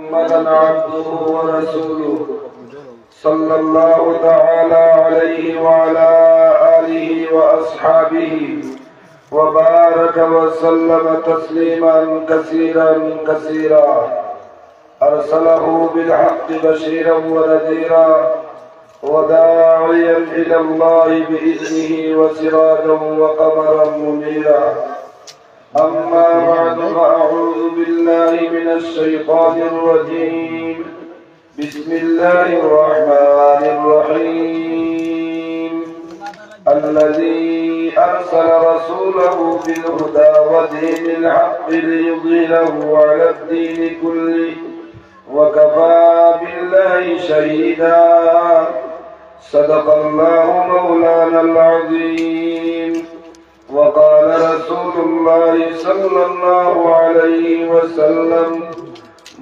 محمدا عبده ورسوله صلى الله تعالى عليه وعلى آله وأصحابه وبارك وسلم تسليما كثيرا كثيرا. أرسله بالحق بشيرا ونذيرا وداعيا إلى الله بإذنه وسراجا وقمرا منيرا. أما بعد فأعوذ بالله من الشيطان الرجيم. بسم الله الرحمن الرحيم. الذي أرسل رسوله بالهدى ودين الحق ليظهره على الدين كله وكفى بالله شهيدا. صدق الله مولانا العظيم. وقال رسول الله صلى الله عليه وسلم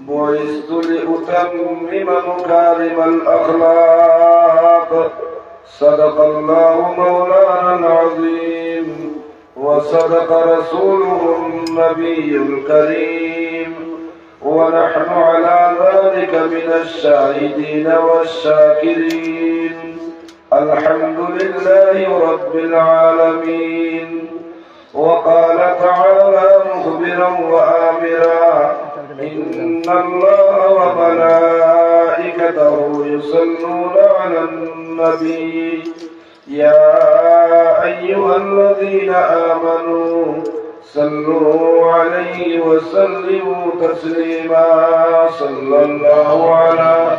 بعثت لأتمم مكارم الأخلاق. صدق الله مولانا العظيم وصدق رسوله النبي الكريم. ونحن على ذلك من الشاهدين والشاكرين. الحمد لله رب العالمين. وقال تعالى مخبرا وآمرا إن الله وملائكته يصلون على النبي. يا أيها الذين آمنوا صلوا عليه وسلموا تسليما صلى الله على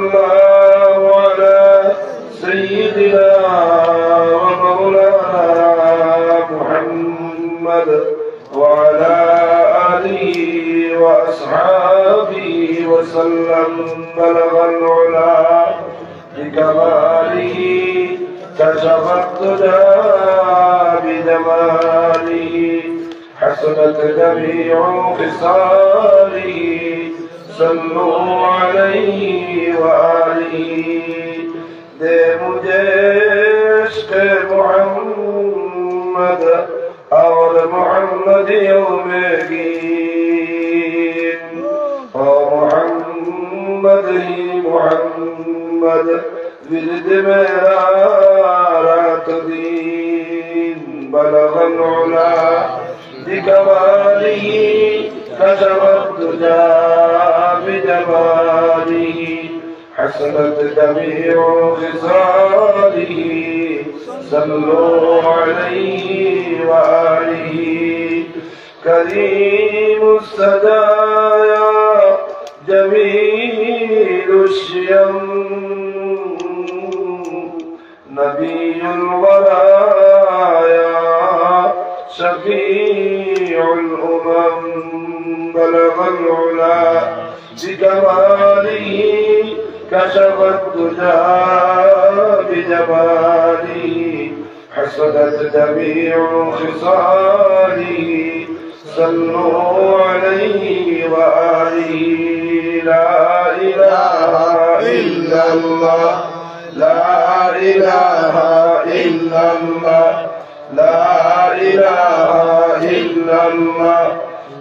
جميع خصاله صلوا عليه وآله. دے مجھے محمد اور محمد یوم گین اور محمد محمد ورد میرا رات دین بلغ العلا. بكماله كشف الدجى بجماله. حسنت جميع خصاله صلوا عليه وآله. كريم السجايا جميل الشيم. بلغ العلا بكماله كشف الدجى بجماله حسنت جميع خصاله صلوا عليه وآله لا إله إلا الله لا إله إلا الله لا إله إلا الله.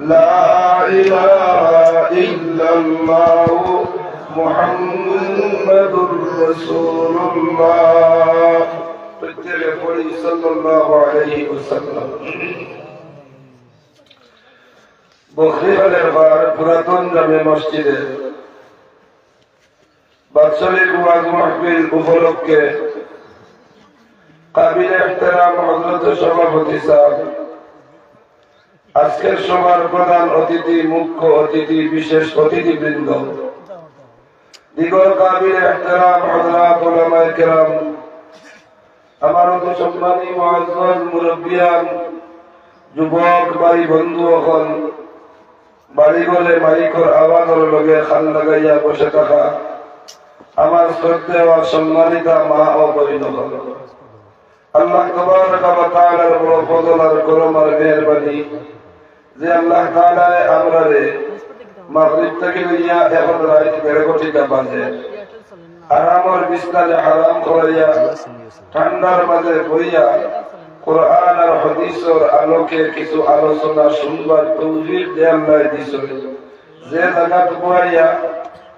لا إله إلا الله محمد رسول الله প্রত্যেকে পড়ি সাল্লাল্লাহু আলাইহি ওয়াসাল্লাম বখরিয়ালের বার পুরাতন জামে মসজিদে বাৎসরিক ওয়াজ মাহফিল উপলক্ষে কাবিল এহতেরাম হজরত সভাপতি সাহেব আজকের সভার প্রধান অতিথি, মুখ্য অতিথি, বিশেষ অতিথিবৃন্দ। দিগর কাবিল এহতেরাম হজরত ওলামায়ে কেরাম, আমার অতি সম্মানী মহাজন মুরব্বিয়ান যুবক, ভাই, বন্ধু বাড়ি গলে লগে বসে মা আল্লাহ যে আল্লাহ আমরা রে মাগরিব থেকে এখন বাজে হারাম করাইয়া, ঠান্ডার মাঝে বইয়া কোরআন আর হাদিসের আলোকে কিছু আলোচনা শুনবার তৌফিক দে আল্লাহ দিছ। যে জায়গা টুকুয়াইয়া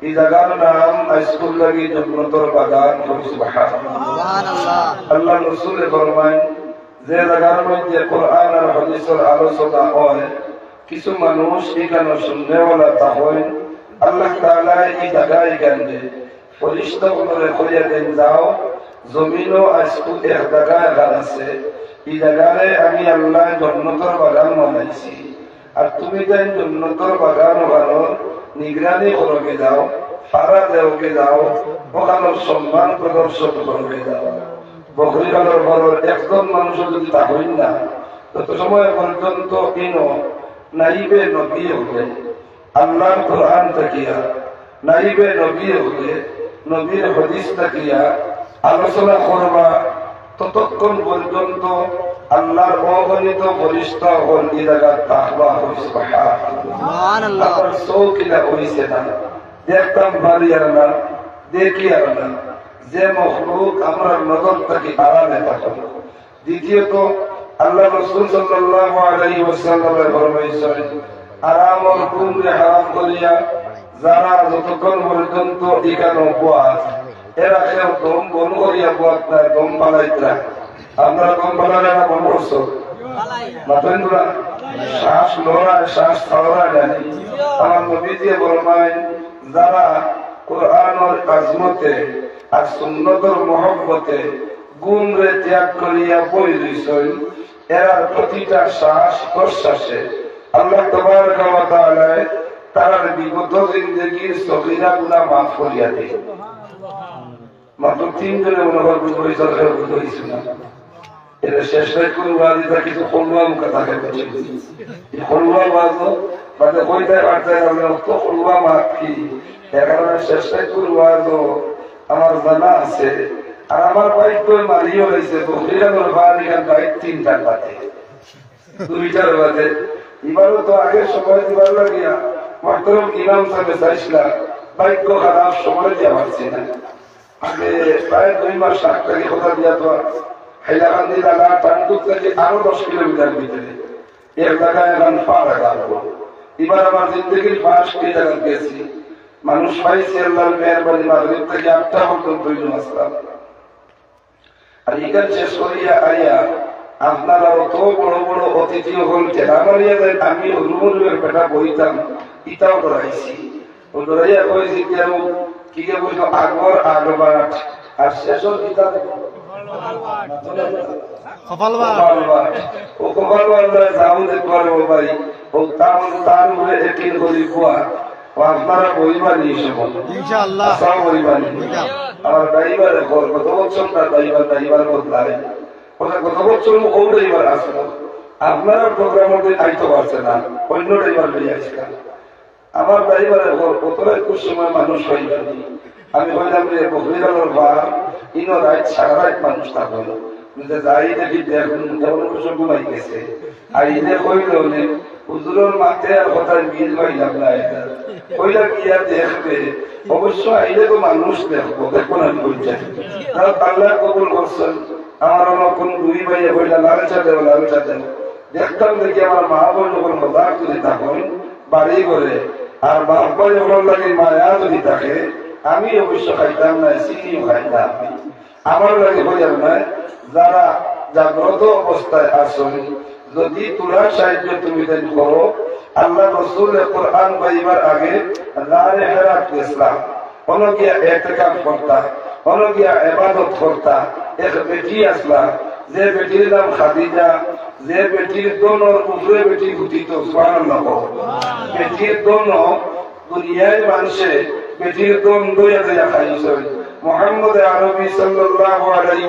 এই জায়গার নাম স্কুল লাগি জন্নতর বাগান আল্লাহ রসুলে ফরমায়, যে জায়গার মধ্যে কোরআন আর হাদিসের আলোচনা হয় কিছু মানুষ এখানে শুননেওয়ালা তা হয় আল্লাহ তাআলা এই জায়গায় গেলে ফরিস্তা করিয়া দেন, যাও, জমিনও আজকু এক জায়গায় গান আছে। এই জায়গায় আমি আল্লাহ জন্নতর বাগান বানাইছি। আর তুমি তাই জন্নতর বাগান বাগানোর নিগরানি করকে যাও, পাড়া দেওকে যাও ওখানে সম্মান প্রদর্শন করকে যাও। বকরিগালের ঘরের একজন মানুষ যদি তাহইন না, তত সময় পর্যন্ত ইনো নাইবে নবী হলে আল্লাহর কোরআন তাকিয়া নাইবে নবী হলে নবীর হদিস তাকিয়া আলোচনা করবা ততক্ষণ পর্যন্ত আল্লাহর অগণিত বরিষ্ঠ হল জায়গা তাহবা হইছে আমার চৌকিলা হইছে না দেখতাম পারি আর না দেখি আর না যে মখলুক আমরা নজর থাকি আরামে থাকো দ্বিতীয়ত আল্লাহ রসুল সাল্লাল্লাহু আলাইহি ওয়াসাল্লামের ফরমাইছেন কুমরে হারাম করিয়া যারা যতক্ষণ পর্যন্ত এখানে উপবাস এরা কেউ দম বন করিয়া আপনারা দম পালালে না মাতেন্দ্রা শ্বাস লড়ায়, শ্বাস ছাড়ায় জানি আমার নবী দিয়ে বলমায় যারা কোরআনের আজমতে আর সুন্নতর মহব্বতে গুণ রে ত্যাগ করিয়া বই দিছেন এরা প্রতিটা শ্বাস প্রশ্বাসে আল্লাহ তোমার তাআলায় তারার বিগত জিন্দগির সগিরা গুলা মাফ করিয়া দেয়। মাত্র তিনজনে মনে বুঝ হয়েছে বুঝ হয়েছে না এটা শেষ কোন বাজিটা কিছু খোলুয়া মুখে থাকে খোলুয়া বাজ মানে পারতে আমরা তো এখানে শেষ আমার জানা আছে আর আমার বাইক তো মারিও হয়েছে এখান বাইক তিনটার বাজে দুইটার বাজে এবারও তো আগের সময় দিবার লাগিয়া মহতরম ইমাম সাহেব চাইছিলাম বাইক খারাপ, সময় পারছি না। আগে প্রায় দুই মাস আগ থেকে কথা দিয়া তো হাইলাকান্দি লাগা থেকে আরও দশ কিলোমিটার ভিতরে। এক জায়গায় এখন পার লাগবো এবার আমার জিন্দগির পাঁচ কে জায়গা গেছি। মানুষ পাইছে আল্লাহর মেহরবানি থেকে আটটা আসলাম। আর শেষ করিয়া আইয়া আপনারা অত বড় বড় অতিথি হল ঠেলা মারিয়া যায় আমি রুমের পেটা বইতাম ইটাও করাইছি। ও ধরাইয়া কইছি কেন কি কে বলছো আগর আগবাট আর শেষর কিতা ও কপালবার যাও দেখবার বাড়ি। ও তার তার উপরে করি ও আপনারা বইবার নিয়ে বইবানি আমার ড্রাইভার গত বছর তার ড্রাইভার ড্রাইভার বদলায় ওটা গত বছর ও ড্রাইভার আসলো আপনারা প্রোগ্রাম আইতে পারছে না, অন্য ড্রাইভার লইয়া আসলাম আমার ড্রাইভারের ঘর কত একুশ সময় মানুষ হইবানি আমি হইলাম যে বকরিগালোর বার ইনো রাত সারা রাত মানুষ থাকল। যাই দেখি দেখুন সব ঘুমাই গেছে আর ইনে কইল হুজুরের মাঠে আর মিল হইলাম না এটা কইলা কি আর দেখবে? অবশ্য আইলে তো মানুষ দেখব দেখব না আমি বলছি আল্লাহ কবুল করছেন। আমার কোন দুই ভাইয়ে কইলা, লালচা দেব লালচা দেব দেখতাম দেখি আমার মা বোন যখন মজাক যদি থাকুন বাড়ি করে আর বাপ্পা যখন লাগে মায়া যদি থাকে, আমি অবশ্য খাইতাম না, চিনিও খাইতাম আমার লাগে হইয়ার নয় যারা জাগ্রত অবস্থায় আসুন যদি তোলার সাহায্য তুমি দেন করো, আল্লাহ রসুল কোরআন পাইবার আগে হেরাত ইসলাম অনগিয়া এতেকাম করতা, অনগিয়া এবাদত করতা, এক বেটি আসলা, যে বেটির নাম খাদিজা, যে বেটির দোনোর উপরে বেটি ঘুটিত সুবহানাল্লাহ। বেটির দোনো দুনিয়ায় মানুষে বেটির দোন দইয়া দইয়া খাইছেন মোহাম্মদ আরবি সাল্লাল্লাহু আলাইহি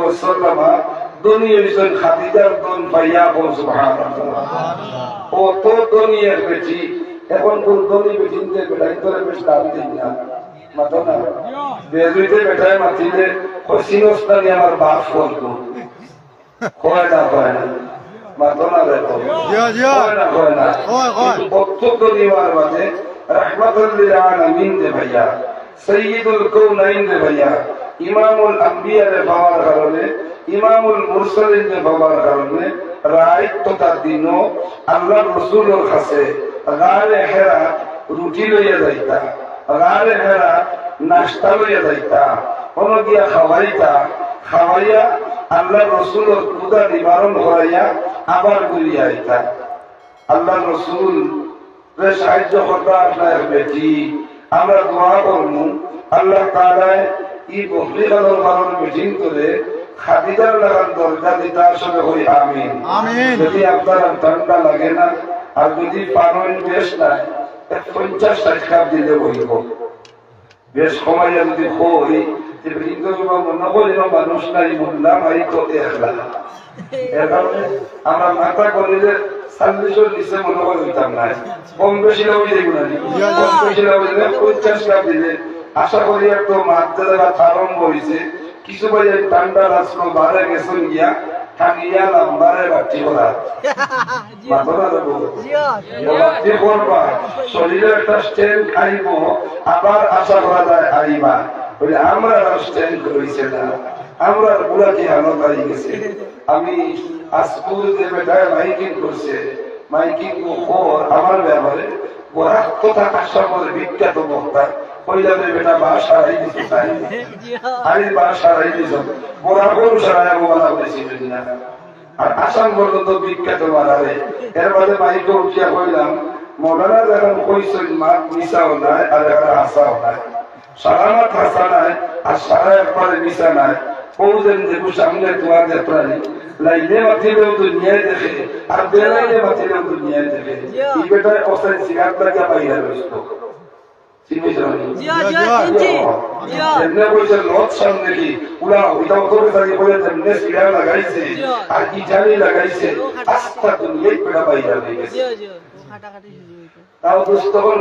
দুনিয়া বিজন খাদিজার দোন পাইয়া বল সুবহানাল্লাহ। ও তো দুনিয়ার বেটি এখন কোন দনি বেটিতে বেটাই তোরে বেশ দাম না। মাতো না। বেজুইতে বেটায় মাতিলে আমার বাপ করতো না কয় না। মাতো না দেখো না কয় না। মাঝে রহমতুল্লিল আলামিন দে ভাইয়া সৈয়দুল কৌনাইন দে ভাইয়া ইমামুল আম্বিয়া রে কারণে ইমামুল মুরসালিন বাবার কারণে রাইত তথা দিনও আল্লাহ রসুলের কাছে গারে হেরা রুটি লইয়া যাইতা গারে হেরা নাস্তা লইয়া যাইতা, কোনো দিয়া খাওয়াইতা, খাওয়াইয়া আল্লাহ রসুলের ক্ষুদা নিবারণ করাইয়া আবার ঘুরিয়া আইতা। আল্লাহ রসুল সাহায্য করতে আপনার বেটি, আমরা দোয়া করব আল্লাহ তাআলায় ই বকরি কারণ মিটিং করে খাদিজার লাগার দরজা দিতে আসলে হই আমিন। আমিন। যদি আপনার ঠান্ডা লাগে না আর যদি পানন বেশ নাই পঞ্চাশ ষাট দিলে হইব। বেশ সময় যদি হই যে মনে করিল মানুষ নাই বললাম এই তো একলা এর কারণে আমরা মাথা করিলে চাল্লিশের নিচে মনে করে না। কম বেশি না কম বেশি লাগলে পঞ্চাশ দিলে। আশা করি একটু মারতে দেওয়া আরম্ভ হয়েছে কিছু বাজে ঠান্ডা রাস্তা বারে গেছেন গিয়া টাঙ্গিয়া লাম্বারে করা করবা শরীরে একটা আবার আশা করা যায় আইবা বলে আমরা করেছে না। আমরা হালত আই গেছে আমি আজকুর যে বেটায় মাইকিং করছে মাইকিং আমার ব্যাপারে গোরাক কথা আশা করে বিখ্যাত বক্তা। কইলামের বেটা বা সারাই দিতে চাই আরে বা সারাই দিছ গোরাকর সারাই বলা হয়েছিল না আর আসাম পর্যন্ত বিখ্যাত মারারে এর বাদে মাইকে উঠিয়া কইলাম মৌলানা যখন কইছেন মা মিশাও নাই আর এখন হাসাও নাই। সারামাত হাসা নাই আর সারা একবারে মিশা নাই। কৌদেন দেখু সামনে তোমার যাত্রায় লাইনে মাতিলেও দুনিয়ায় দেখে আর বেলাইনে মাতিলেও দুনিয়ায় দেখে। এই বেটায় অস্থায় সিগারেট লাগা বাইরে রইত কি? লাগাইছে। পেড়া গেছে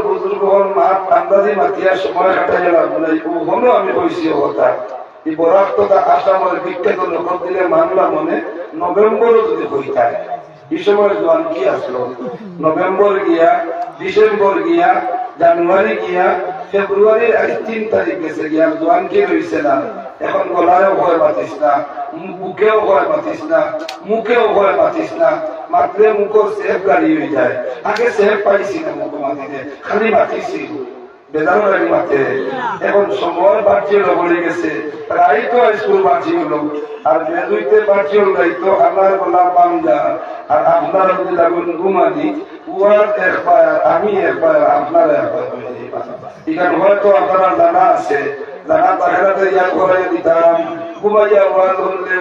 বুজুর্গ হল মা আন্দাজি মাতিয়া সময় হলো আমি কইছি কথা। এই বরাক তথা আসামের বিখ্যাত লোক দিলে মামলা মনে নভেম্বরও যদি হই থাকে এই সময় জোয়ান কি আসলো? নভেম্বর গিয়া ডিসেম্বর গিয়া জানুয়ারি গিয়া, ফেব্রুয়ারির এক তিন তারিখ গেছে গিয়া দোয়ান কি রয়েছে না এখন গলায়ও ভয় পাতিস না বুকেও ভয় পাতিস না, মুখেও ভয় পাতিস না, মাত্রে মুখর সেফ গাড়ি হয়ে যায়। আগে সেফ পাইছি না মুখ মাতিতে খালি মাতিছি। গাড়ি মাতে এখন সময় বাড়ছি হলো, বলে গেছে। প্রায় তো স্কুল বাড়ছি আমি এক পায় আর আপনার এক পায় হয়ে এখানে হয়তো আপনার জানা আছে, জানা তাহেরাতে ইয়ার করে দিতাম। ঘুমাইয়া ওয়াজ হলে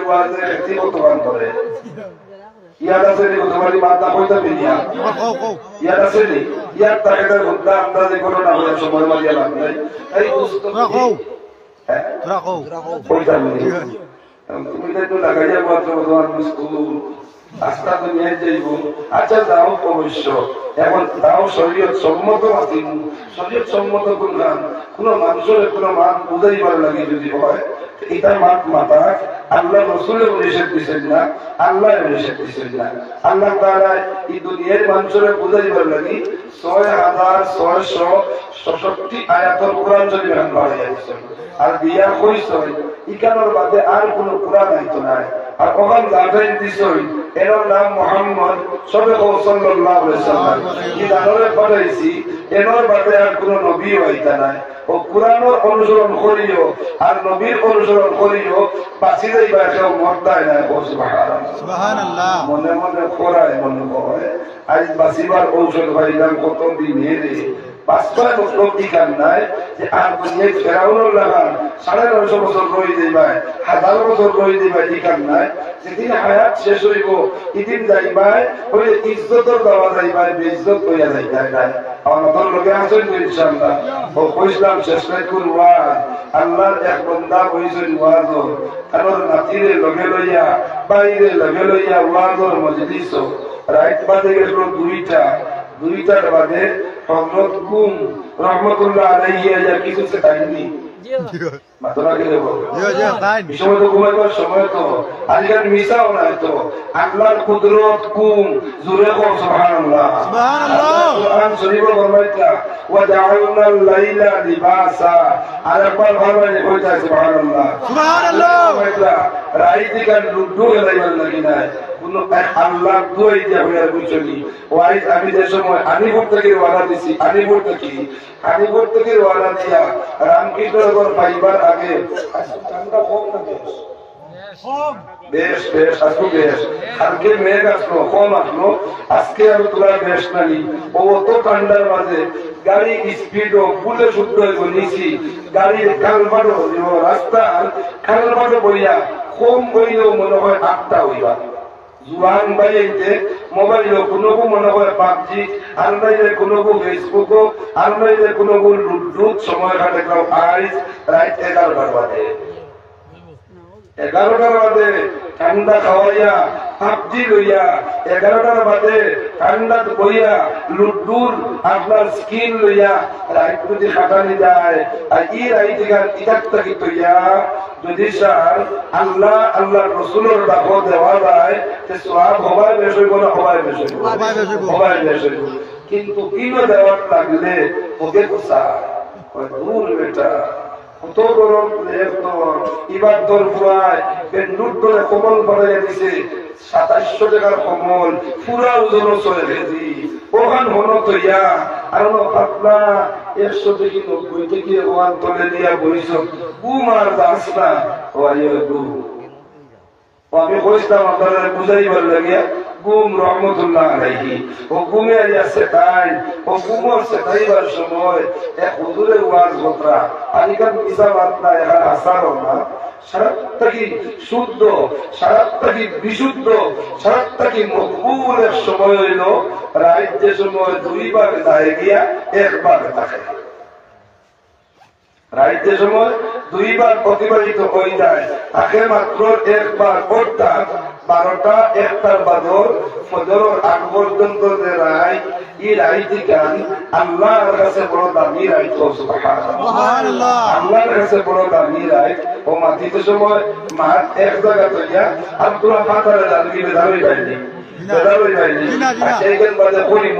করে তাহেরাতে কোনো না হয়ে সময় মারিয়া লাভ নাই। এই দুস্থ তোরা কও। তোরা কও। কইতা বলি তুমি তো একটু লাগাইয়া মাত্র তোমার স্কুল আস্থা দুনিয়ায় যাইব। আচ্ছা তাও অবশ্য। এখন শরীয়ত সম্মত শরীয়ত সম্মত কোন মানুষের কোন মান বুঝাইবার লাগে যদি হয়। এটা মাত মাতা আল্লাহ রসুলের নিষেধ দিচ্ছেন না আল্লাহ নিষেধ দিচ্ছেন না। আল্লাহ তারা এই দুনিয়ার মানুষের বুঝাইবার লাগে ছয় হাজার ছয়শো ছষট্টি আয়াতর কোরআন যদি হয়ে আর বিয়া কইছই, ইকানোর বাদে আর কোন কোরআন আইতো নাই আর ওখান গার্ডেন দিছই এর নাম মোহাম্মদ সবে সাল্লাল্লাহু আলাইহি সাল্লাম কি দানরে পাঠাইছি এর বাদে আর কোন নবী হইতা নাই। ও কোরআনের অনুসরণ করিও আর নবীর অনুসরণ করিও বাঁচি যাইবা কেউ নাই ও সুবহানাল্লাহ। মনে মনে করায় মনে হয় আজ বাঁচিবার ঔষধ পাইলাম কত দিন হেরে বাস্তব মতলব ঠিকান নাই যে আর দুনিয়া ফেরাউনের লাগান সাড়ে নয়শো বছর হাজার বছর নাই। যেদিন হায়াত শেষ হইব এদিন যাইবাই ওই ইজ্জতর দেওয়া যাইবাই বেইজ্জত হইয়া নাই আমার লোকে আছেন তো ইনশাআল্লাহ ও কইসলাম শেষ নাই করবা আল্লাহর এক বন্দা হইছেন ওয়াজর কারণ নাতিরে লগে লইয়া বাইরে লগে লইয়া ওয়াজর মজলিস রাইট বাদে গেল দুইটা দুইটার বাদে হজরত কুম রহমতুল্লাহ আলাইহি আইয়া কিছু সে তো আল্লাহর কুদরত কুম জুরে কো সুবহানাল্লাহ। সুবহানাল্লাহ। কুরআন শরীফ ফরমাইতা ওয়া জাআলনা আল-লাইলা লিবাসা আর একবার ফরমাইলে কইতা সুবহানাল্লাহ। সুবহানাল্লাহ। ফরমাইতা লুডু খেলাইবার লাগি নাই কোন এক আল্লাহ দুই যে হইয়া বুঝলি ওয়াই আমি যে সময় আনিপুর থেকে ওয়াদা দিছি আনিপুর থেকে আনিপুর থেকে ওয়াদা দিয়া রামকৃষ্ণনগর পাইবার আগে আজকে ঠান্ডা কম না বেশ? বেশ বেশ আজকে মেঘ আসলো কম আসলো। আজকে আমি তোলার বেশ নানি ও অত ঠান্ডার মাঝে গাড়ি স্পিড ও পুলে শুদ্ধ নিছি গাড়ির কালবাটো রাস্তার কালবাটো বইয়া কম বইলেও মনে হয় আটটা হইবা। জুয়ান বাইতে মোবাইল কোনো মনে হয় পাবজি আর নাইলে কোনো ফেসবুক আর নাইলে কোনো লুডু সময় কাটে কাউ আইস রাত এগারোটার বাজে এগারোটার বাদে ঠান্ডা খাওয়াইয়া, পাবজি লইয়া, এগারোটার বাদে ঠান্ডা বইয়া লুডুর আপনার স্কিন লইয়া রাইট যদি খাটানি যায়। আর ই রাইট ইটাক থাকি তৈয়া যদি স্যার আল্লাহ আল্লাহ রসুলের ডাকো দেওয়া যায় তে সব হবাই বেশ না হবাই বেশ হবাই বেশ কিন্তু কিনো দেওয়ার লাগলে ওকে কোসা দূর বেটা কত গরম এবার তোর ফুয়ায় লুট করে কমল বানাইয়া দিছে। সাতাইশশো টাকার কমল পুরা ওজন চলে গেছি। ওখান হলো তো আর পাতলা একশো থেকে নব্বই থেকে ওখান তলে দিয়া বইছ। গুম আর দাস না। ও আইয়ে গুম আমি কইছিলাম আপনারা বুঝাইবার লাগিয়া? গুম রহমতুল্লাহ আলাইহি। ও গুমে আছে তাই, ও গুমর সেটাইবার সময়। এক হুজুরের ওয়াজ গোত্রা আজকাল মিশা বাত না এখানে আসার না। সারাত্তাকি শুদ্ধ? সারাত্তাকি বিশুদ্ধ? সারাত্তাকি মকবুলের সময় হইল? রাজ্যের সময় দুইবার দায় গিয়া একবার থাকে রাইতের সময় দুইবার অতিবাহিত হয়ে যায়। তাকে মাত্র একবার অর্থাৎ বারোটা একটার বাদর ফজরের আগ পর্যন্ত যে রায় এই রাইতি গান আল্লাহর কাছে বড় দামি রাইত সুবহানাল্লাহ। আল্লাহর কাছে বড় দামি রাইত ও মাতিতে সময় মাঠ এক জায়গা তৈয়া আর তোরা জানবি বেদারই পাইনি বেদারই পাইনি। আর সেইখান বাদে করিব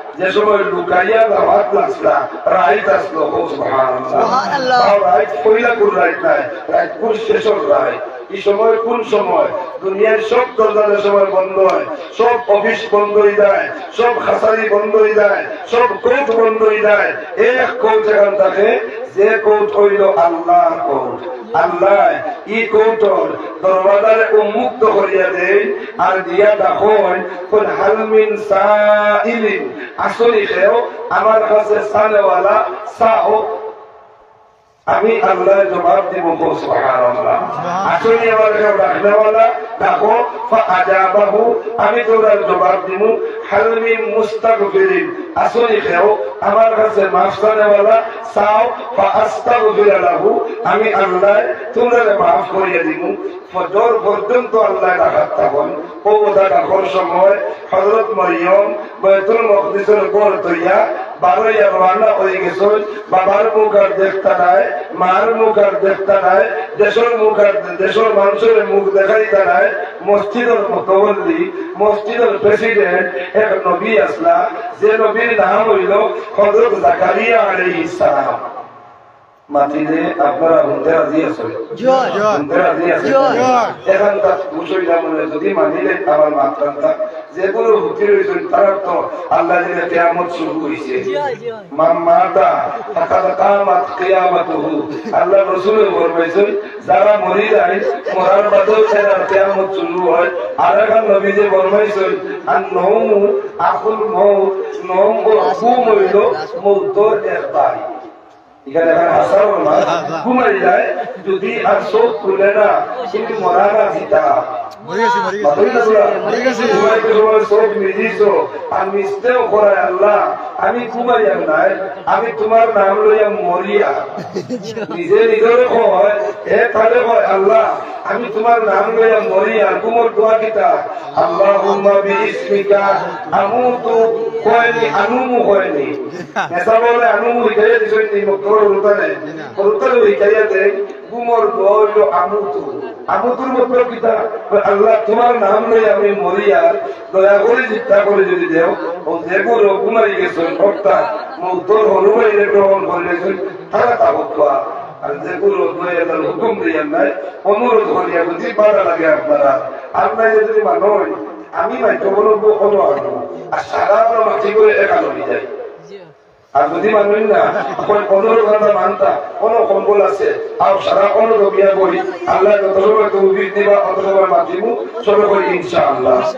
যে সময় লুকাইয়া দাওয়াত লাগলা রাইত আসলো ও সুবহানাল্লাহ সুবহানাল্লাহ। তাও রাইত কইলা কোন রাইত নাই রাইত কোন শেষর রাইত এই সময় কোন সময়? দুনিয়ার সব দরজার সময় বন্ধ হয়। সব অফিস বন্ধ হয়ে যায়। সব খাসারি বন্ধ হয়ে যায়। সব কোর্ট বন্ধ হয়ে যায়। এক কোর্ট এখান থাকে, যে কোর্ট হইল আল্লাহর কোর্ট আল্লাহ, ই কোর্টর দরবাজারে উন্মুক্ত করিয়া দেয় আর দিয়া দেখুন কোন হালমিন সাইলিন? আসলি খেয়েও আমার কাছে সালেওয়ালা সাহ আমি আল্লাহ জবাব দিব আসলে আমার ফাআজাবাহু আমি তোরা জবাব দিব, হালমি মুস্তাগফিরিন। আসলে কেউ আমার কাছে মাফ করেওয়ালা চাও, ফাআস্তাগফির লাহু, আমি আল্লাহ তোমরা মাফ করিয়ে দিব। ফজর পর্যন্ত আল্লাহ রাখাত থাকুন। ও রাখার সময়, হযরত মরিয়ম, বাইতুল মকদিসের গড় তৈয়া বারোই রওনা হয়ে গেছেন বাবার মুখ আর দেখতা নাই, মার মুখ আর দেখতা নাই, দেশের মুখ আর দেশের মানুষের মুখ দেখাইতা নাই। মসজিদের মতবল্লি মসজিদের প্রেসিডেন্ট এক নবী আসলা। যে নবীর নাম হইল হজরত জাকারিয়া আলী সালাম। মাতিলে আপনারা রাজি আছেন? রাজি। এখন তার যদি মানিলে আমার মাত্রাটা যেগুলো হুতি রয়েছেন তারা তো আল্লাহ দিলে কেয়ামত শুরু হয়েছে জয় জয়। মাতা ফাকাদ কামাত কিয়ামাতুহু। আল্লাহ রাসূলের ফরমাইছেন যারা মরি যায় মরার বাদেও তারা কিয়ামত শুরু হয়। আর এখন নবী যে ফরমাইছেন আর নওমু আকুল মউত নওম ও হইল মউতর একবার এখানে এখন হাসার না ঘুমাই যায় যদি আর চোখ খুলে না কিন্তু মরা না জিতা। মরে গেছি মরে গেছি। মরে গেছি। আমি কুমারিয়া নাই আমি তোমার নাম লইয়া মরিয়া। নিজে নিজরে কয় এ তাহলে কয় আল্লাহ। আমি তোমার নাম লইয়া মরিয়া ঘুমর দোয়া কিতা। আল্লাহ হুম্মা বি আমুতু কয়নি আনুমু কয়নি নেশা বলে আনুমু হিকাইয়া দিছেন নি মক্কর রুতানে রুতানে হিকাইয়া দেয় ঘুমর দোয়া আমুতু আমুতুর মতলব কিতা? আল্লাহ তোমার নাম লই আমি মরিয়া দয়া করে চিন্তা করে যদি দেও ও যেগুলো ঘুমাই গেছেন অর্থাৎ মৌতর হনুমাইলে গ্রহণ করে গেছেন তারা তাবকা আর যেগুলো হুকুম নাই অনুরোধ যদি বাধা লাগে আপনারা আপনার যদি মানুষ আমি মাইতো বলব কোনো আনো আর সারা মাটি করে একানো যায়। জয় আর যদি মানুষ না এখন পনেরো ঘণ্টা মানতা কোনো আছে আর সারা কোনো রবিয়া বই আল্লাহ যত সময় তুমি দিবা অত সময় মাতিমু সবে ইনশাআল্লাহ।